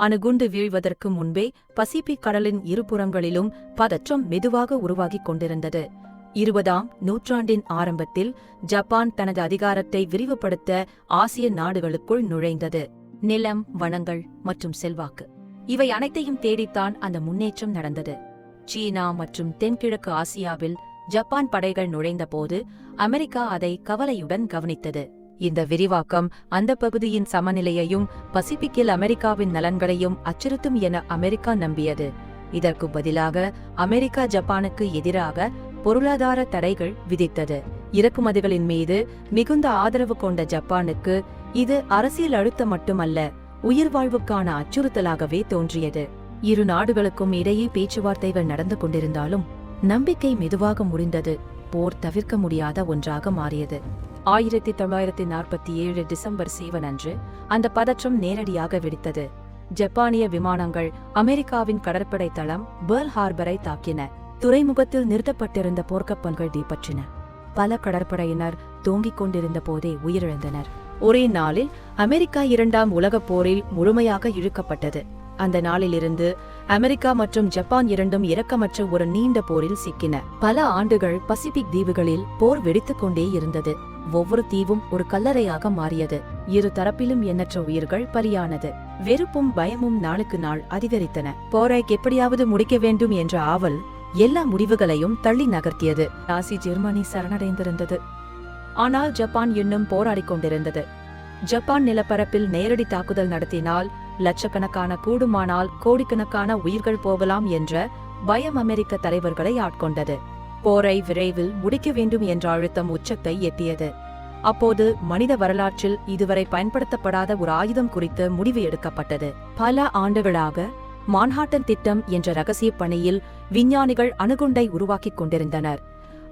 அணுகுண்டு வீழ்வதற்கு முன்பே பசிபிக் கடலின் இருபுறங்களிலும் பதற்றம் மெதுவாக உருவாகிக் கொண்டிருந்தது. இருபதாம் நூற்றாண்டின் ஆரம்பத்தில் ஜப்பான் தனது அதிகாரத்தை விரிவுபடுத்த ஆசிய நாடுகளுக்குள் நுழைந்தது. நிலம் வனங்கள் மற்றும் செல்வாக்கு. இவை அனைத்தையும் தேடித்தான் அந்த முன்னேற்றம் நடந்தது. சீனா மற்றும் தென்கிழக்கு ஆசியாவில் ஜப்பான் படைகள் நுழைந்தபோது அமெரிக்கா அதை கவலையுடன் கவனித்தது. இந்த விரிவாக்கம் அந்த பகுதியின் சமநிலையையும் பசிபிக்கில் அமெரிக்காவின் நலன்களையும் அச்சுறுத்தும் என அமெரிக்கா நம்பியது. இதற்கு பதிலாக அமெரிக்கா ஜப்பானுக்கு எதிராக பொருளாதார தடைகள் விதித்தது. இறக்குமதிகளின் மீது மிகுந்த ஆதரவு கொண்ட ஜப்பானுக்கு இது அரசியல் அழுத்தம் மட்டுமல்ல உயிர்வாழ்வுக்கான அச்சுறுத்தலாகவே தோன்றியது. இரு நாடுகளுக்கும் இடையே பேச்சுவார்த்தைகள் நடந்து கொண்டிருந்தாலும் நம்பிக்கை மெதுவாக முடிந்தது போர் தவிர்க்க முடியாத ஒன்றாக மாறியது. ஆயிரத்தி தொள்ளாயிரத்தி நாற்பத்தி ஏழு டிசம்பர் சீவன் அன்று அந்த பதற்றம் நேரடியாக வெடித்தது. ஜப்பானிய விமானங்கள் அமெரிக்காவின் கடற்படை தளம் பேர்ல் ஹார்பரை தாக்கின. துறைமுகத்தில் நிறுத்தப்பட்டிருந்த போர்க்கப்பல்கள் தீப்பற்றின. பல கடற்படையினர் தூங்கிக் கொண்டிருந்த போதே உயிரிழந்தனர். ஒரே நாளில் அமெரிக்கா இரண்டாம் உலகப் போரில் முழுமையாக இழுக்கப்பட்டது. அந்த நாளிலிருந்து அமெரிக்கா மற்றும் ஜப்பான் இரண்டும் இரக்கமற்ற ஒரு நீண்ட போரில் சிக்கின. பல ஆண்டுகள் பசிபிக் தீவுகளில் போர் வெடித்துக் கொண்டே இருந்தது. ஒவ்வொரு தீவும் ஒரு கல்லறையாக மாறியது. இரு தரப்பிலும் எண்ணற்ற உயிர்கள் பலியானது. வெறுப்பும் பயமும் நாளுக்கு நாள் அதிகரித்தன. போரை எப்படியாவது முடிக்க வேண்டும் என்ற ஆவல் எல்லா முடிவுகளையும் தள்ளி நகர்த்தியது. நாசி ஜெர்மனி சரணடைந்திருந்தது. ஆனால் ஜப்பான் இன்னும் போராடிக் கொண்டிருந்தது. ஜப்பான் நிலப்பரப்பில் நேரடி தாக்குதல் நடத்தினால் லட்சக்கணக்கான கூடுமானால் கோடிக்கணக்கான உயிர்கள் போகலாம் என்ற பயம் அமெரிக்க தலைவர்களை ஆட்கொண்டது. போரை விரைவில் முடிக்க வேண்டும் என்ற அழுத்தம் உச்சத்தை எட்டியது. அப்போது மனித வரலாற்றில் இதுவரை பயன்படுத்தப்படாத ஒரு ஆயுதம் குறித்து முடிவு எடுக்கப்பட்டது. பல ஆண்டுகளாக மான்ஹாட்டன் திட்டம் என்ற ரகசிய பணியில் விஞ்ஞானிகள் அணுகுண்டை உருவாக்கிக் கொண்டிருந்தனர்.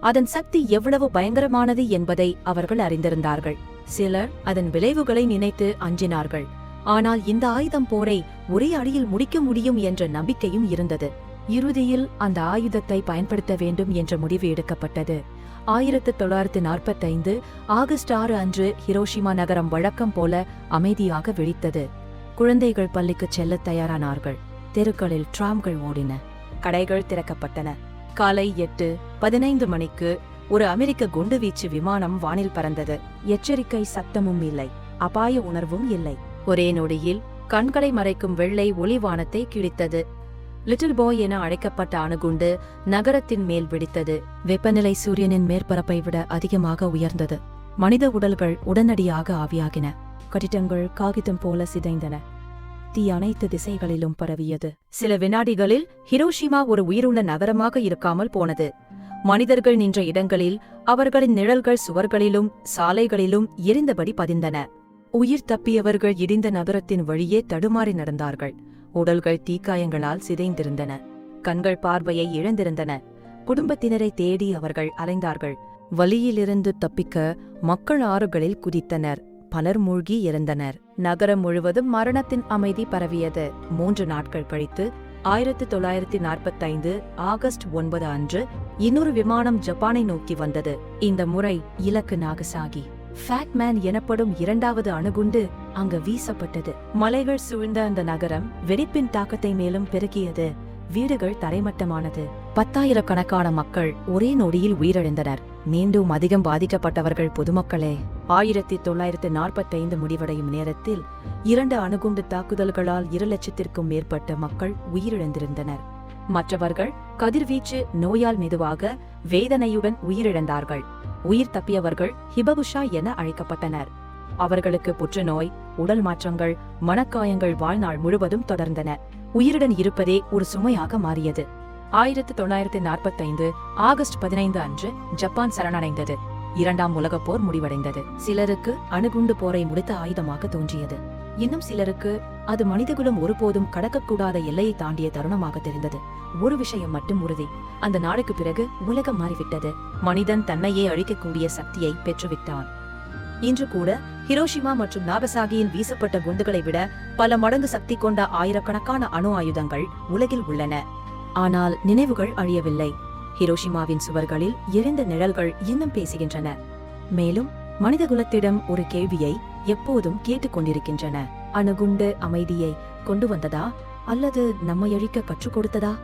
அதன் சக்தி எவ்வளவு பயங்கரமானது என்பதை அவர்கள் அறிந்திருந்தார்கள். சிலர் அதன் விளைவுகளை நினைத்து அஞ்சினார்கள். ஆனால் இந்த ஆயுதம் போரை ஒரே அடியில் முடிக்க முடியும் என்ற நம்பிக்கையும் இருந்தது. இறுதியில் அந்த ஆயுதத்தை பயன்படுத்த வேண்டும் என்ற முடிவு எடுக்கப்பட்டது. ஆயிரத்து தொள்ளாயிரத்து நாற்பத்தைந்து ஆகஸ்ட் ஆறு அன்று ஹிரோஷிமா நகரம் வழக்கம் போல அமைதியாக வெடித்தது குழந்தைகள் பள்ளிக்கு செல்ல தயாரானார்கள். தெருக்களில் டிராம்கள் ஓடின. கடைகள் திறக்கப்பட்டன. காலை எட்டு பதினைந்து மணிக்கு ஒரு அமெரிக்க குண்டுவீச்சு விமானம் வானில் பறந்தது. எச்சரிக்கை சத்தமும் இல்லை. அபாய உணர்வும் இல்லை. ஒரே நொடியில் கண்களை மறைக்கும் வெள்ளை ஒளிவானத்தை கிழித்தது. லிட்டில் பாய் என அழைக்கப்பட்ட அணுகுண்டு நகரத்தின் மேல் வெடித்தது. வெப்பநிலை சூரியனின் மேற்பரப்பை விட அதிகமாக உயர்ந்தது. மனித உடல்கள் உடனடியாக ஆவியாகின. கட்டிடங்கள் காகிதம் போல சிதைந்தன. தீ அனைத்து திசைகளிலும் பரவியது. சில வினாடிகளில் ஹிரோஷிமா ஒரு உயிருள்ள நகரமாக இருக்காமல் போனது. மனிதர்கள் நின்ற இடங்களில் அவர்களின் நிழல்கள் சுவர்களிலும் சாலைகளிலும் எரிந்தபடி பதிந்தன. உயிர் தப்பியவர்கள் இடிந்த நகரத்தின் வழியே தடுமாறி நடந்தார்கள். உடல்கள் தீக்காயங்களால் சிதைந்திருந்தன. கண்கள் பார்வையை இழந்திருந்தன. குடும்பத்தினரை தேடி அவர்கள் அலைந்தார்கள். வலியிலிருந்து தப்பிக்க மக்கள் ஆறுகளில் குதித்தனர். பலர் மூழ்கி இறந்தனர். நகரம் முழுவதும் மரணத்தின் அமைதி பரவியது. மூன்று நாட்கள் கழித்து ஆயிரத்து தொள்ளாயிரத்தி நாற்பத்தைந்து ஆகஸ்ட் ஒன்பது அன்று இன்னொரு விமானம் ஜப்பானை நோக்கி வந்தது. இந்த முறை இலக்கு நாகசாகி. ஃபேட்மேன் எனப்படும் இரண்டாவது அணுகுண்டு அங்கு வீசப்பட்டது. மலைகள் சூழ்ந்த அந்த நகரம் வெடிப்பின் தாக்கத்தை மேலும் பெருக்கியது. வீடுகள் தரைமட்டமானது. பத்தாயிரக்கணக்கான மக்கள் ஒரே நொடியில் உயிரிழந்தனர். மீண்டும் அதிகம் பாதிக்கப்பட்டவர்கள் பொதுமக்களே. ஆயிரத்தி தொள்ளாயிரத்து நாற்பத்தைந்து முடிவடையும் நேரத்தில் இரண்டு அணுகுண்டு தாக்குதல்களால் இரு லட்சத்திற்கும் மேற்பட்ட மக்கள் உயிரிழந்திருந்தனர். மற்றவர்கள் கதிர்வீச்சு நோயால் மெதுவாக வேதனையுடன் உயிரிழந்தார்கள். உயிர் தப்பியவர்கள் ஹிபகுஷா என அழைக்கப்பட்டனர். அவர்களுக்கு புற்றுநோய் உடல் மாற்றங்கள் மனக்காயங்கள் வாழ்நாள் முழுவதும் தொடர்ந்தன. உயிருடன் இருப்பதே ஒரு சுமையாக மாறியது. ஆயிரத்து தொள்ளாயிரத்து நாற்பத்தைந்து ஆகஸ்ட் பதினைந்து அன்று ஜப்பான் சரணடைந்தது. இரண்டாம் உலகப் போர் முடிவடைந்தது. சிலருக்கு அணுகுண்டு போரை முடித்த ஆயுதமாக தோன்றியது. இன்னும் சிலருக்கு அது மனிதகுலம் ஒருபோதும் கடக்கக்கூடாத எல்லையை தாண்டிய தருணமாக தெரிந்தது. ஒரு விஷயம் மட்டும் உறுதி. அந்த நாளுக்கு பிறகு உலகம் மாறிவிட்டது. மனிதன் தன்னையே அழிக்கக்கூடிய சக்தியை பெற்றுவிட்டான். இன்று கூட ஹிரோஷிமா மற்றும் நாகசாகியில் வீசப்பட்ட குண்டுகளை விட பல மடங்கு சக்தி கொண்ட ஆயிரக்கணக்கான அணு ஆயுதங்கள் உலகில் உள்ளன. ஆனால் நினைவுகள் அழியவில்லை. ஹிரோஷிமாவின் சுவர்களில் எரிந்த நிழல்கள் இன்னும் பேசுகின்றன. மேலும் மனிதகுலத்திடம் ஒரு கேள்வியை எப்போதும் கேட்டுக்கொண்டிருக்கின்றன. அணுகுண்டு அமைதியை கொண்டு வந்ததா? அல்லது நம்மை அழிக்க கற்றுக் கொடுத்ததா?